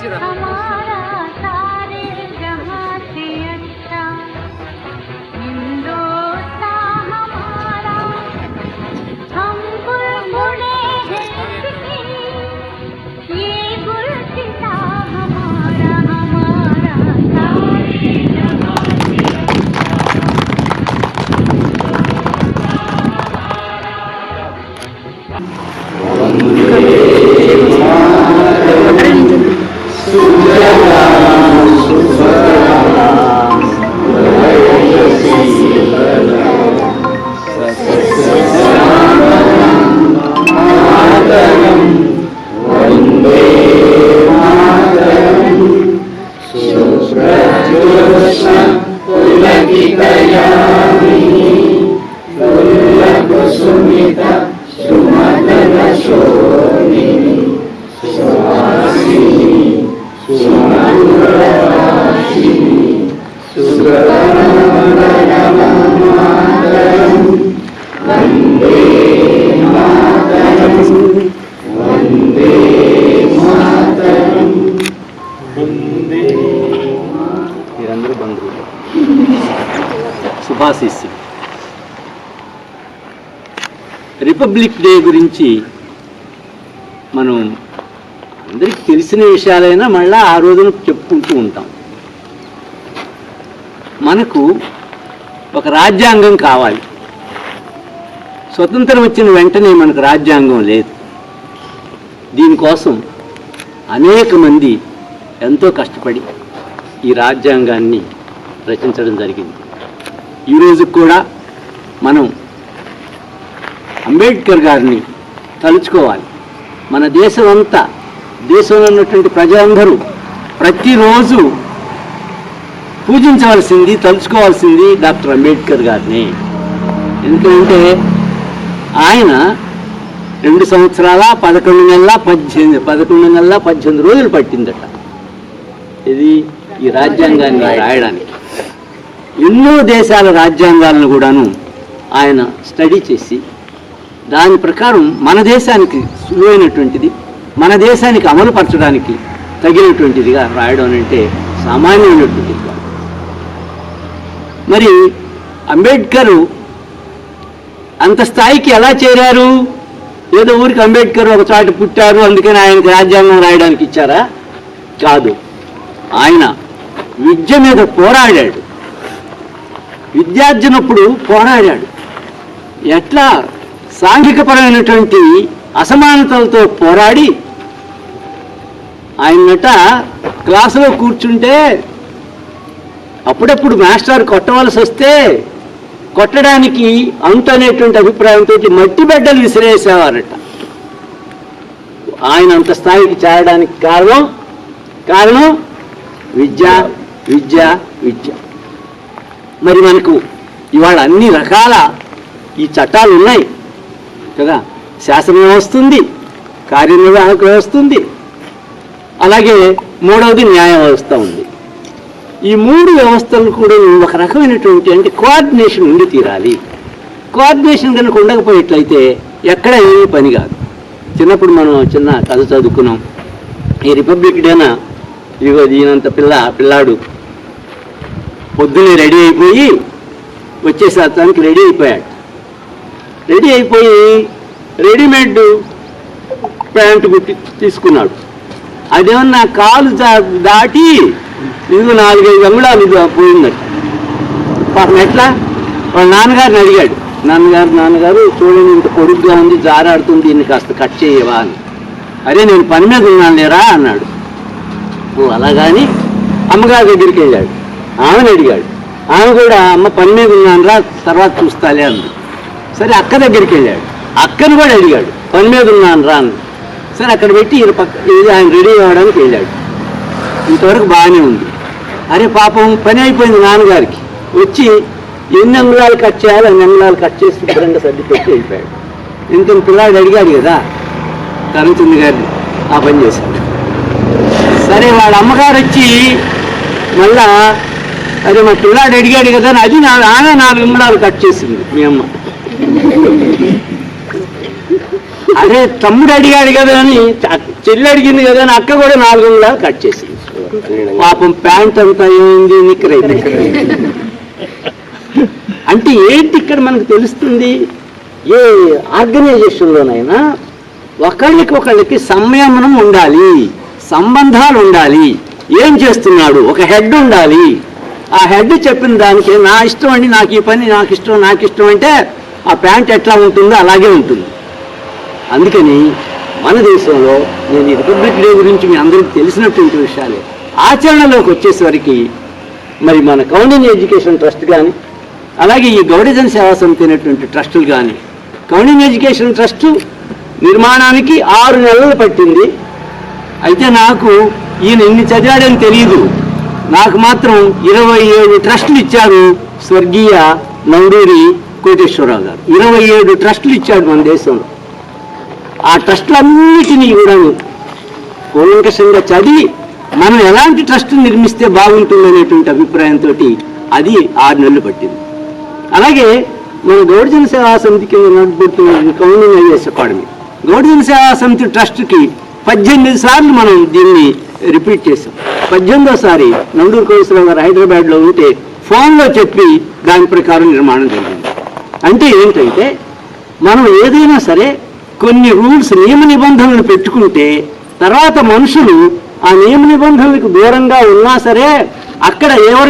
खुश रहो Thank you. जहां से अच्छा శుభాశిస్సు రిపబ్లిక్ డే గురించి మనం అందరికి తెలిసిన విషయాలైనా మళ్ళీ ఆ రోజున చెప్పుకుంటూ ఉంటాం. మనకు ఒక రాజ్యాంగం కావాలి. స్వతంత్రం వచ్చిన వెంటనే మనకు రాజ్యాంగం లేదు. దీనికోసం అనేక మంది ఎంతో కష్టపడి ఈ రాజ్యాంగాన్ని రచించడం జరిగింది. ఈరోజు కూడా మనం అంబేద్కర్ గారిని తలుచుకోవాలి. మన దేశం అంతా దేశంలో ఉన్నటువంటి ప్రజలందరూ ప్రతిరోజు పూజించవలసింది తలుచుకోవాల్సింది డాక్టర్ అంబేద్కర్ గారిని. ఎందుకంటే ఆయన రెండు సంవత్సరాల పదకొండు నెలల పద్దెనిమిది పదకొండు నెలల పద్దెనిమిది రోజులు పట్టిందట. ఇది ఈ రాజ్యాంగాన్ని రాయడానికి. ఎన్నో దేశాల రాజ్యాంగాలను కూడాను ఆయన స్టడీ చేసి దాని ప్రకారం మన దేశానికి సులువైనటువంటిది మన దేశానికి అమలుపరచడానికి తగినటువంటిదిగా రాయడం అంటే సామాన్యమైనటువంటిది మరి అంబేద్కరు అంత స్థాయికి ఎలా చేరారు? ఏదో ఊరికి అంబేద్కర్ ఒక చోట పుట్టారు అందుకని ఆయనకి రాజ్యాంగం రాయడానికి ఇచ్చారా? కాదు. ఆయన విద్య మీద పోరాడాడు. విద్యార్జునప్పుడు పోరాడాడు. ఎట్లా? సాంఘికపరమైనటువంటి అసమానతలతో పోరాడి ఆయనట క్లాసులో కూర్చుంటే అప్పుడప్పుడు మాస్టర్ కొట్టవలసి వస్తే కొట్టడానికి అంతు అనేటువంటి అభిప్రాయంతో మట్టి బిడ్డలు విసిరేసేవారట. ఆయన అంత స్థాయికి చేరడానికి కారణం కారణం విద్య విద్య విద్య. మరి మనకు ఇవాళ అన్ని రకాల ఈ చట్టాలు ఉన్నాయి. కదా? శాసనం వస్తుంది కార్యనిర్వాహక వ్యవస్థ ఉంది అలాగే మూడవది న్యాయ వ్యవస్థ ఉంది. ఈ మూడు వ్యవస్థలు కూడా ఒక రకమైనటువంటి అంటే కోఆర్డినేషన్ ఉండి తీరాలి. కోఆర్డినేషన్ కనుక ఉండకపోయేట్లయితే ఎక్కడ ఏమీ పని కాదు. చిన్నప్పుడు మనం చిన్న కథ చదువుకున్నాం. ఈ రిపబ్లిక్ డేన ఇదిగో ఈయనంత పిల్ల పిల్లాడు పొద్దున్నే రెడీ అయిపోయి వచ్చేసానికి రెడీ అయిపోయాడు. రెడీ అయిపోయి రెడీమేడ్ ప్యాంటు కుట్టి తీసుకున్నాడు. అదేమన్నా కాలు దా- దాటి ఇది నాలుగైదు అంగుళాలు ఇది పోయిందట. పాపం ఎట్లా? వాళ్ళ నాన్నగారిని అడిగాడు. నాన్నగారు నాన్నగారు చూడండి ఇంత పొడుగ్గా ఉంది జారాడుతుంది దీన్ని కాస్త కట్ చేయవా అని. అరే నేను పని మీద ఉన్నాను లేరా అన్నాడు. ఓ అలాగాని అమ్మగారి దగ్గరికి వెళ్ళాడు. ఆమెను అడిగాడు. ఆమె కూడా అమ్మ పని మీద ఉన్నాను రా తర్వాత చూస్తాలే అంది. సరే అక్క దగ్గరికి వెళ్ళాడు. అక్కను కూడా అడిగాడు పని మీద ఉన్నాను రా అంది. సరే అక్కడ పెట్టి ఈయన పక్క ఇది ఆయన రెడీ అవ్వడానికి వెళ్ళాడు. ఇంతవరకు బాగానే ఉంది. అరే పాపం పని అయిపోయింది నాన్నగారికి. వచ్చి ఎన్ని అంగుళాలు కట్ చేయాలి అన్ని అంగుళాలు కట్ చేసి శుభ్రంగా సర్ది పెట్టి వెళ్ళిపోయాడు. ఇంత పిల్లాడు అడిగాడు కదా కరంచంద్ గారిని ఆ పని చేశాడు. సరే వాళ్ళ అమ్మగారు వచ్చి మళ్ళా అదే మా పిల్లాడు అడిగాడు కదా అని అది నా ఆమె నాలుగు అంగుళాలు కట్ చేసింది మీ అమ్మ. అరే తమ్ముడు అడిగాడు కదా అని చెల్లి అడిగింది కదా అని అక్క కూడా నాలుగు వందల కట్ చేసింది. పాపం ప్యాంట్ అంతా ఏమైంది? నిక్కర్. అంటే ఏంటి ఇక్కడ మనకు తెలుస్తుంది? ఏ ఆర్గనైజేషన్లోనైనా ఒకళ్ళకి ఒకళ్ళకి సంయమనం ఉండాలి సంబంధాలు ఉండాలి. ఏం చేస్తున్నాడు? ఒక హెడ్ ఉండాలి. ఆ హెడ్ చెప్పిన దానికి నా ఇష్టం అండి నాకు ఈ పని నాకు ఇష్టం నాకు ఇష్టం అంటే ఆ ప్యాంట్ ఎట్లా ఉంటుందో అలాగే ఉంటుంది. అందుకని మన దేశంలో నేను ఈ రిపబ్లిక్ డే గురించి మీ అందరికీ తెలిసినటువంటి విషయాలే. ఆచరణలోకి వచ్చేసరికి మరి మన కౌండిన్య ఎడ్యుకేషన్ ట్రస్ట్ కానీ అలాగే ఈ గౌడిజన సేవా సమితి అనేటువంటి ట్రస్టులు కానీ కౌండిన్య ఎడ్యుకేషన్ ట్రస్ట్ నిర్మాణానికి ఆరు నెలలు పట్టింది. అయితే నాకు ఈయన ఎన్ని చదివాడని తెలియదు. నాకు మాత్రం ఇరవై ఏడు ట్రస్టులు ఇచ్చారు స్వర్గీయ నందూరి కోటేశ్వరరావు గారు. ఇరవై ఏడు ట్రస్టులు ఇచ్చాడు మన దేశంలో. ఆ ట్రస్టులన్నిటినీ కూడా కూలంకషంగా చదివి మనం ఎలాంటి ట్రస్ట్ నిర్మిస్తే బాగుంటుంది అనేటువంటి అభిప్రాయంతో అది ఆరు నెలలు పట్టింది. అలాగే మన గౌడజన సేవా సమితి కింద నడుపుతున్న కౌండింగ్ అకాడమీ. గౌడజన సేవా సమితి ట్రస్ట్కి పద్దెనిమిది సార్లు మనం దీన్ని రిపీట్ చేసాం పద్దెనిమిదోసారి నందూరు కోటేశ్వరరావు గారు హైదరాబాద్లో ఉంటే ఫోన్లో చెప్పి దాని ప్రకారం నిర్మాణం జరిగింది. అంటే ఏంటంటే మనం ఏదైనా సరే కొన్ని రూల్స్ నియమ నిబంధనలు పెట్టుకుంటే తర్వాత మనుషులు ఆ నియమ నిబంధనలకు దూరంగా ఉన్నా సరే అక్కడ ఎవరైతే